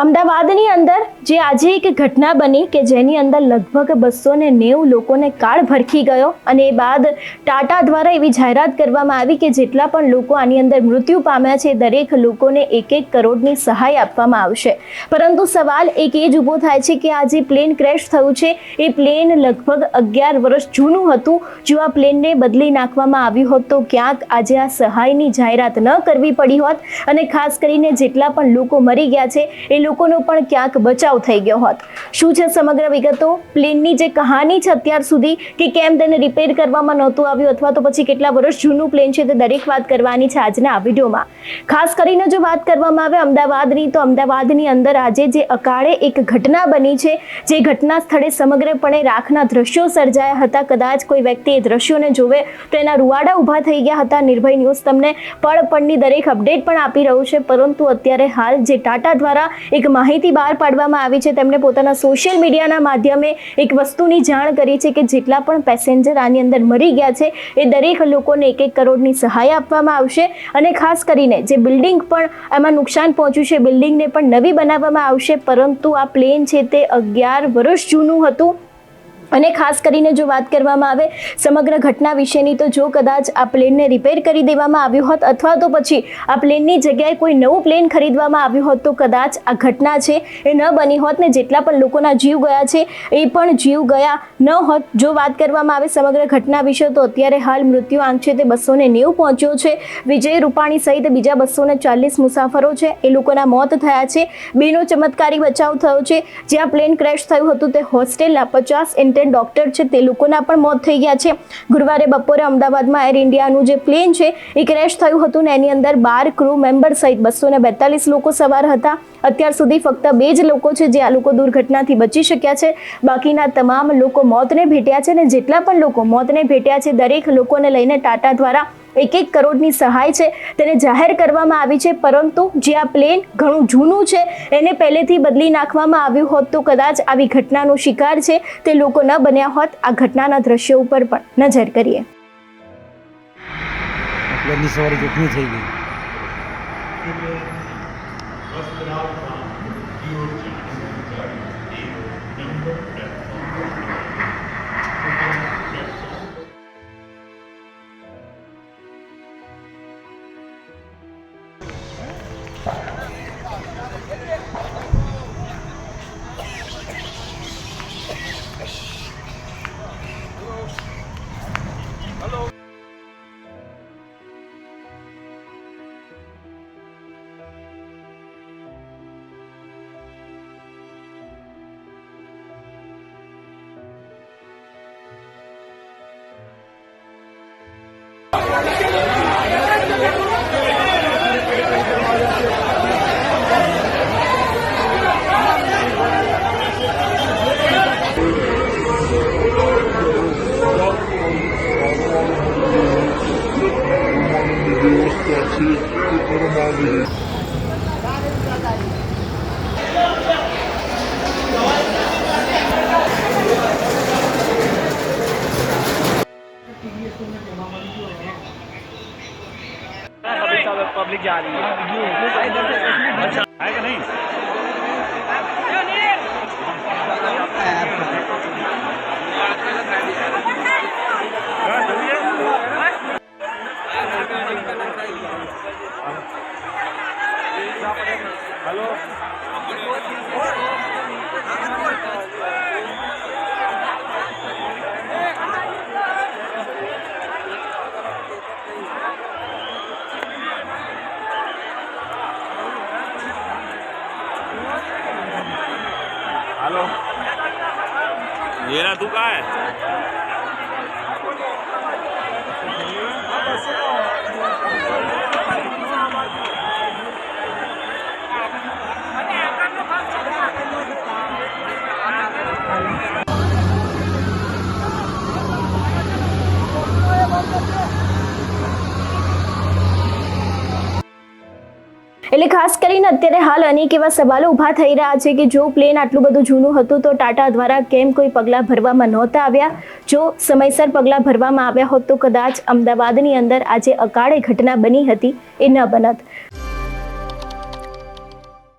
અમદાવાદની અંદર જે આજે એક ઘટના બની કે જેની અંદર લગભગ બસો ને નેવું લોકોને કાળ ભરખી ગયો અને એ બાદ ટાટા દ્વારા એવી જાહેરાત કરવામાં આવી કે જેટલા પણ લોકો આની અંદર મૃત્યુ પામ્યા છે, દરેક લોકોને એક એક કરોડની સહાય આપવામાં આવશે. પરંતુ સવાલ એક એ જ ઊભો થાય છે કે આ જે પ્લેન ક્રેશ થયું છે, એ પ્લેન લગભગ અગિયાર વર્ષ જૂનું હતું. જો આ પ્લેનને બદલી નાખવામાં આવ્યું હોત તો ક્યાંક આજે આ સહાયની જાહેરાત ન કરવી પડી હોત. અને ખાસ કરીને જેટલા પણ લોકો મરી ગયા છે, એ લોકોનો પણ ક્યાંક બચાવ થઈ ગયો હોત. શું છે સમગ્ર વિગતો? પ્લેનની જે કહાની છે અત્યાર સુધી કે કેમ તેને રિપેર કરવામાં નહોતું આવ્યું અથવા તો પછી કેટલા વર્ષ જૂનું પ્લેન છે તે દરેક વાત કરવાની છે આજના આ વિડીયોમાં. ખાસ કરીને જો વાત કરવામાં આવે અમદાવાદની, તો અમદાવાદની અંદર આજે જે અકાળે એક ઘટના બની છે, જે ઘટના સ્થળે સમગ્રપણે રાખના દ્રશ્યો સર્જાયા હતા. કદાચ કોઈ વ્યક્તિ એ દ્રશ્યોને જોવે તો એના રૂવાડા ઊભા થઈ ગયા હતા. નિર્ભય ન્યૂઝ તમને પળ પળની દરેક અપડેટ પણ આપી રહ્યું છે. પરંતુ અત્યારે હાલ જે ટાટા દ્વારા એક માહિતી બહાર પાડવામાં આવી છે. તેમણે પોતાના સોશિયલ મીડિયાના માધ્યમે એક વસ્તુની જાણ કરી છે કે જેટલા પણ પેસેન્જર આની અંદર મરી ગયા છે, એ દરેક લોકોને એક એક કરોડની સહાય આપવામાં આવશે અને ખાસ કરીને જે બિલ્ડિંગ પણ એમાં નુકસાન પહોંચ્યું છે બિલ્ડિંગને પણ નવી બનાવવામાં આવશે, પરંતુ આ પ્લેન છે તે અગિયાર વર્ષ જૂનું હતું. અને ખાસ કરીને જો વાત કરવામાં આવે, સમગ્ર ઘટના વિશેની તો જો કદાચ આ પ્લેનને રિપેર કરી દેવામાં આવ્યું હોત અથવા તો પછી આ પ્લેનની જગ્યાએ કોઈ નવું પ્લેન ખરીદવામાં આવ્યું હોત, તો કદાચ આ ઘટના છે એ ન બની હોત ને જેટલા પણ લોકોના જીવ ગયા છે એ પણ જીવ ગયા ન હોત. જો વાત કરવામાં આવે સમગ્ર ઘટના વિશે, તો અત્યારે હાલ મૃત્યુ આંક છે તે બસો ને નેવું પહોંચ્યો છે. વિજય રૂપાણી સહિત બીજા બસો ને ચાલીસ મુસાફરો છે. એ લોકોના મોત થયા છે. બેનો ચમત્કારી બચાવ થયો છે. જ્યાં પ્લેન ક્રેશ થયું હતું, તે હોસ્ટેલના પચાસ ઇન્ટેન ડોક્ટર છે, તે લોકોના પણ મોત થઈ ગયા છે. ગુરુવારે બપોરે અમદાવાદમાં એર ઇન્ડિયાનું જે પ્લેન છે, એ ક્રેશ થયું હતું ને એની અંદર બાર ક્રૂ મેમ્બર સહિત બસો ને બેતાલીસ લોકો સવાર હતા. અત્યાર સુધી ફક્ત બે જ લોકો છે જે આ લોકો દુર્ઘટનાથી બચી શક્યા છે. બાકીના તમામ લોકો મોતને ભેટ્યા છે ને જેટલા પણ લોકો મોતને ભેટ્યા છે, દરેક લોકોને લઈને ટાટા દ્વારા એક એક કરોડની સહાય છે તેને જાહેર કરવામાં આવી છે પરંતુ જે આ પ્લેન ઘણું જૂનું છે એને પહેલેથી બદલી નાખવામાં આવ્યું હોત તો કદાચ આવી ઘટનાનો શિકાર છે તે લોકો ન બન્યા હોત આ ઘટનાના દ્રશ્યો ઉપર પણ નજર કરીએ. પ્લેનની સવારી જોખમી થઈ ગઈ. Deus está पब्लिक पब्लिक जा रही है अच्छा है कि नहीं हेलो येरा तू का है એટલે ખાસ કરીને અત્યારે હાલ અનેક એવા સવાલો ઊભા થઈ રહ્યા છે કે જો પ્લેન આટલું બધું જૂનું હતું તો ટાટા દ્વારા કેમ કોઈ પગલાં ભરવામાં નહોતા આવ્યા? જો સમયસર પગલાં ભરવામાં આવ્યા હોત તો કદાચ અમદાવાદની અંદર આજે અકાળે ઘટના બની હતી એ ન બનત.